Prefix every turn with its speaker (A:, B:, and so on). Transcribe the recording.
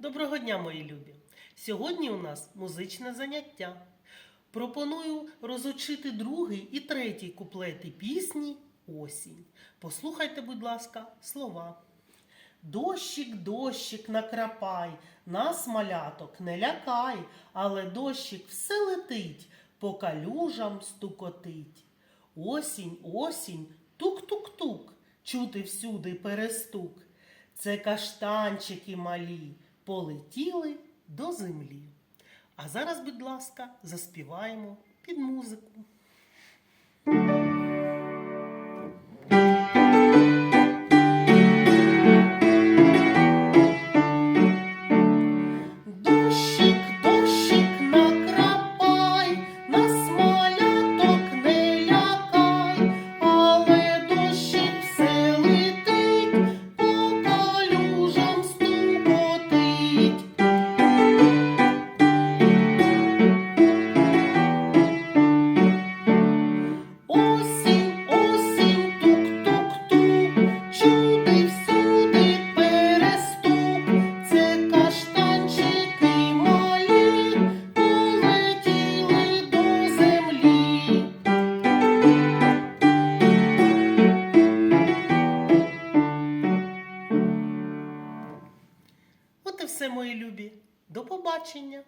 A: Доброго дня, мої любі! Сьогодні у нас музичне заняття. Пропоную розучити другий і третій куплети пісні Осінь. Послухайте, будь ласка, слова. Дощик, дощик, накрапай, нас маляток не лякай, але дощик все летить, по калюжам стукотить. Осінь, осінь, тук-тук-тук, чути всюди перестук. Це каштанчики малі полетіли до землі. А зараз, будь ласка, заспіваємо під музику. Все, мої любі. До побачення!